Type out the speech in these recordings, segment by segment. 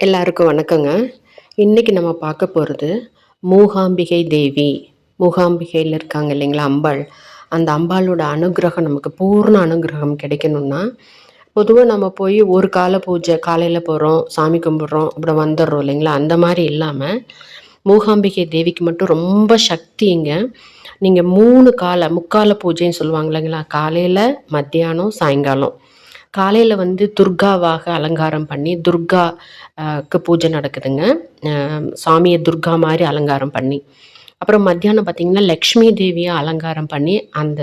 எல்லாருக்கும் வணக்கங்க. இன்றைக்கி நம்ம பார்க்க போகிறது மூகாம்பிகை தேவி. மூகாம்பிகையில் இருக்காங்க இல்லைங்களா அம்பாள். அந்த அம்பாளோட அனுகிரகம் நமக்கு பூர்ண அனுகிரகம் கிடைக்கணும்னா பொதுவாக நம்ம போய் ஒரு கால பூஜை காலையில் போகிறோம் சாமி கும்பிட்றோம் அப்புறம் வந்துடுறோம் இல்லைங்களா? அந்த மாதிரி இல்லாமல் மூகாம்பிகை தேவிக்கு மட்டும் ரொம்ப சக்திங்க நீங்கள் மூணு காலை முக்கால பூஜைன்னு சொல்லுவாங்க இல்லைங்களா? காலையில் மத்தியானம் சாயங்காலம். காலையில் வந்து துர்காவாக அலங்காரம் பண்ணி துர்காக்கு பூஜை நடக்குதுங்க. சாமியை துர்கா மாதிரி அலங்காரம் பண்ணி. அப்புறம் மத்தியானம் பார்த்திங்கன்னா லக்ஷ்மி தேவியை அலங்காரம் பண்ணி அந்த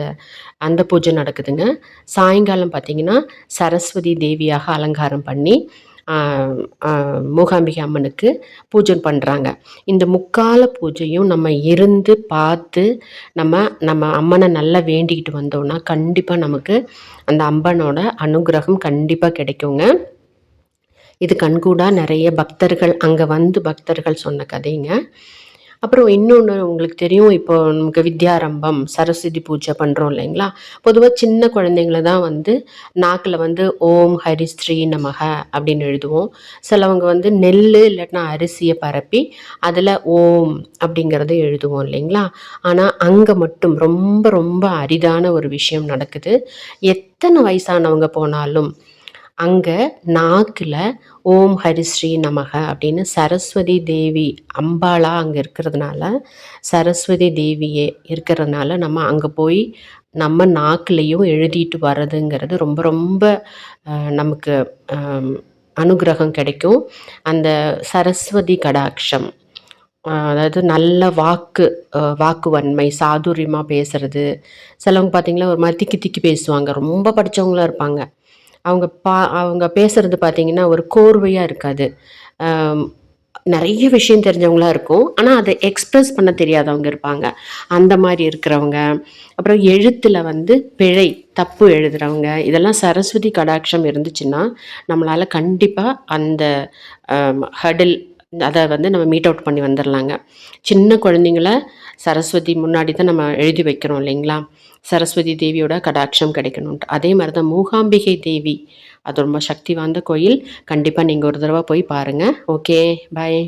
அந்த பூஜை நடக்குதுங்க. சாயங்காலம் பார்த்தீங்கன்னா சரஸ்வதி தேவியாக அலங்காரம் பண்ணி மூகாம்பிகை அம்மனுக்கு பூஜை பண்ணுறாங்க இந்த முக்கால பூஜையும் நம்ம இருந்து பார்த்து நம்ம நம்ம அம்மனை நல்லா வேண்டிக்கிட்டு வந்தோம்னா கண்டிப்பாக நமக்கு அந்த அம்மனோட அனுகிரகம் கண்டிப்பாக கிடைக்குங்க. இது கண்கூடாக நிறைய பக்தர்கள் அங்கே வந்து பக்தர்கள் சொன்ன கதைங்க. அப்புறம் இன்னொன்று உங்களுக்கு தெரியும் இப்போ நமக்கு வித்யாரம்பம் சரஸ்வதி பூஜை பண்ணுறோம் இல்லைங்களா? பொதுவாக சின்ன குழந்தைங்கள தான் வந்து நாக்கில் வந்து ஓம் ஹரிஸ்ரீ நமக அப்படின்னு எழுதுவோம். சிலவங்க வந்து நெல் இல்லாட்டினா அரிசியை பரப்பி அதில் ஓம் அப்படிங்கிறத எழுதுவோம் இல்லைங்களா? ஆனால் அங்கே மட்டும் ரொம்ப ரொம்ப அரிதான ஒரு விஷயம் நடக்குது. எத்தனை வயசானவங்க போனாலும் அங்கே நாக்கில் ஓம் ஹரிஸ்ரீ நமக அப்படின்னு சரஸ்வதி தேவி அம்பாளா அங்கே இருக்கிறதுனால சரஸ்வதி தேவியே இருக்கிறதுனால நம்ம அங்கே போய் நம்ம நாக்குலேயும் எழுதிட்டு வர்றதுங்கிறது ரொம்ப ரொம்ப நமக்கு அனுகிரகம் கிடைக்கும். அந்த சரஸ்வதி கடாட்சம் அதாவது நல்ல வாக்கு வாக்கு வன்மை சாதுரியமாக பேசுறது. சிலவங்க பார்த்திங்கன்னா ஒரு மாதிரி திக்கி திக்கி பேசுவாங்க. ரொம்ப படித்தவங்களாக இருப்பாங்க. அவங்க பா அவங்க பேசுகிறது பார்த்திங்கன்னா ஒரு கோர்வையாக இருக்காது. நிறைய விஷயம் தெரிஞ்சவங்களா இருக்கும். ஆனால் அதை எக்ஸ்பிரஸ் பண்ண தெரியாதவங்க இருப்பாங்க. அந்த மாதிரி இருக்கிறவங்க. அப்புறம் எழுத்தில் வந்து பிழை தப்பு எழுதுறவங்க. இதெல்லாம் சரஸ்வதி கடாட்சம் இருந்துச்சுன்னா நம்மளால் கண்டிப்பாக அந்த ஹடில் அதை வந்து நம்ம மீட் அவுட் பண்ணி வந்துடலாங்க சின்ன குழந்தைங்கள சரஸ்வதி முன்னாடி தான் நம்ம எழுதி வைக்கிறோம் இல்லைங்களா? சரஸ்வதி தேவியோட கடாட்சம் கிடைக்கணுன்ட்டு அதே மாதிரி தான் மூகாம்பிகை தேவி. அது ரொம்ப சக்தி வாய்ந்த கோயில். கண்டிப்பாக நீங்கள் ஒரு தடவை போய் பாருங்கள் ஓகே பாய்